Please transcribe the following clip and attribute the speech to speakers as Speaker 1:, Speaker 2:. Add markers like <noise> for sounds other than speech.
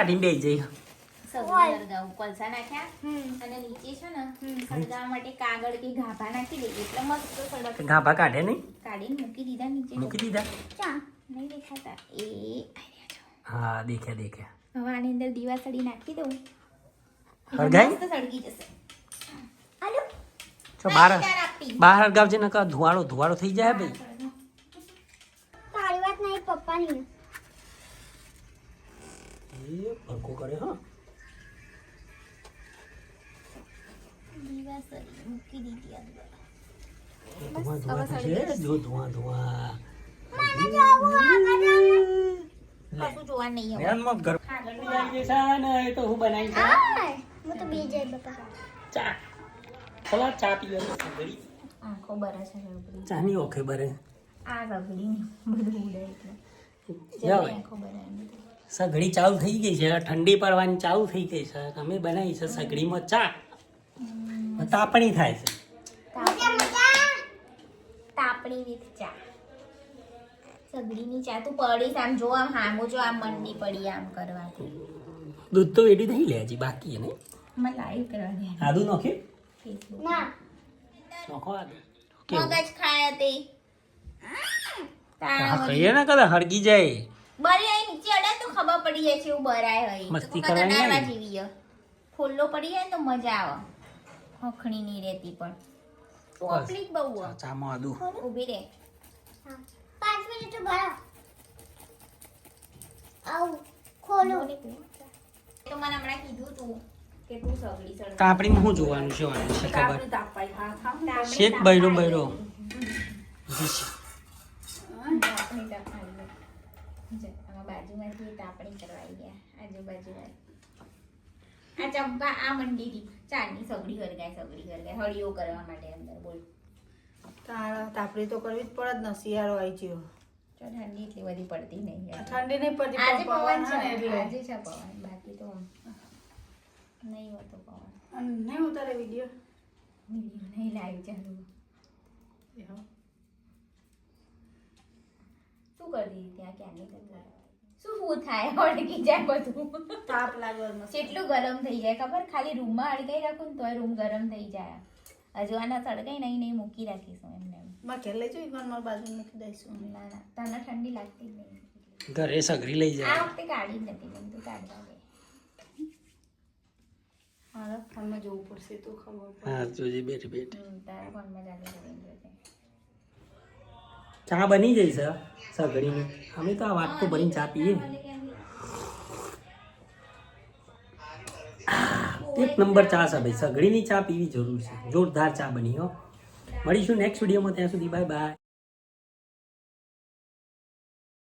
Speaker 1: કાઢીને બેસી જઈ
Speaker 2: સગડી સળગાવું કોલસા નાખ્યા. અને નીચે છે ને સળગાવવા માટે કાગળ કે ગાભા નાખી દઈએ એટલે મસ્ત સળગ
Speaker 1: ગાભા કાઢે નહીં?
Speaker 2: મૂકી દીધા નીચે.
Speaker 1: મૂકી દીધા?
Speaker 3: ચા
Speaker 2: નહીં દેખાતા. એ આઈ રહ્યા જો.
Speaker 1: હા દેખ્યા દેખ્યા.
Speaker 2: હવે આની અંદર દીવાસળી નાખી દઉં? મસ્ત સળગી જશે.
Speaker 1: હાલો. બહાર બહાર હળગાવજે નકર ધુવાળો ધુવાળો થઈ જાય ભાઈ.
Speaker 3: તારી વાત નહીં પપ્પાની.
Speaker 1: એ ભડકો કરે હા જો ધુઆ ધુઆ
Speaker 3: મને જોવું આગળ જવાનું.
Speaker 2: કશું જોવા નહીં હવે
Speaker 1: મેનમાં ઘર આવી જશે ને એ તો હું બનાવી છે
Speaker 3: આય, હું તો બી જાય બાપા
Speaker 1: ચા ખલા ચા પીવાની સગડી
Speaker 2: આંખો બરે છે રબડી
Speaker 1: ચાની ઓખે બરે
Speaker 2: આ રબડી બધું ઉડે એટલે
Speaker 1: સગડી ચાલુ થઈ ગઈ છે. ઠંડી પડવાની ચાલુ થઈ ગઈ છે. અમે બનાવી છે સગડીમાં ચા. તાપણી થાય છે.
Speaker 2: તાપણી. તાપણી વિથ ચા. સગડીની ચા તું પડીશ આમ જો આમ હામું જો આમ મંડી પડી આમ કરવાથી.
Speaker 1: દૂધ તો એડી નહીં લે હજી બાકી ને?
Speaker 2: મને લાઈવ કરવા
Speaker 1: આદુ નોખે?
Speaker 3: ના.
Speaker 1: નોખો આદુ.
Speaker 2: મગજ ખાયા તે.
Speaker 1: હા કહીએ ને કદા હળગી જાય.
Speaker 2: બરી આઈ નીચે અડે તો ખબર પડી જાય છે એવું બરાય હોય.
Speaker 1: મસ્તી કરવાની નહીં.
Speaker 2: જેવી છે. ફોલ્લો પડી જાય તો મજા આવે. હખણી ની રહેતી પણ. તકલીફ બહુ
Speaker 1: ચામો આદુ.
Speaker 2: ઊભી રહે
Speaker 3: હા. પાંચ મિનિટ તો ભરો આવું. ખોલો.
Speaker 2: તો મને હમણાં કીધું તું
Speaker 1: કાપડી શું જોવાનું છે વાનું છે ખબર?
Speaker 2: હા, હા.
Speaker 1: શેક બૈરો બૈરો.
Speaker 2: આમાં બાજુમાંથી તાપણી કરવાઈ ગયા આજુબાજુ આ ચંપા આ મંડીથી ચાની સગડી હરગાય સગડી હરગાય હળીઓ કરવા માટે અંદર બોલ.
Speaker 4: તારા તાપડી તો કરવી જ પડે જ ને શિયાળો આવી ગયો.
Speaker 2: ઠંડી એટલી બધી પડતી નહીં
Speaker 4: ઠંડી નહીં પડતી
Speaker 2: આજે પવન
Speaker 4: પવન
Speaker 2: છે
Speaker 4: છે એટલે.
Speaker 2: આજે છે પવન બાકી તો નહીં હોતો પવન.
Speaker 4: નહીં ઉતારે વીડિયો?
Speaker 2: વીડિયો નહીં લાઈવ ચાલુ. શું કરી દીધી ત્યાં ક્યાંની તકલીફ? શું શું થાય? <laughs> અડકી જાય બધું?
Speaker 4: તાપ લાગે
Speaker 2: કેટલું ગરમ થઈ જાય ખબર? ખાલી રૂમમાં અડકાઈ રાખું ને તોય રૂમ ગરમ થઈ જાય. હજુ આના સળગાઈ નહીં નહીં મૂકી રાખીશું એમને એમ.
Speaker 4: માં ઘેર લઈ જઈ મારી બાજુ મૂકી દઈશું.
Speaker 2: ના ના તને ઠંડી લાગતી નહીં.
Speaker 1: ઘરે સગડી લઈ
Speaker 2: આ
Speaker 1: જાય
Speaker 2: વખતે કાઢી જ નથી તું કાઢવા દે.
Speaker 4: મારા ફોનમાં જોવું પડશે તો ખબર
Speaker 1: હા જોજે બેઠ બેઠ.
Speaker 2: તારા ફોનમાં ચાલુ કરીને
Speaker 1: ચા બની જઈ છે સગડીની અમે તો આ તો ભરીને ચા પીએ. એક નંબર ચા છે ભાઈ. સગડીની ચા પીવી જરૂર છે. જોરદાર ચા બની હો. મળીશું નેક્સ્ટ વિડીયોમાં ત્યાં સુધી બાય બાય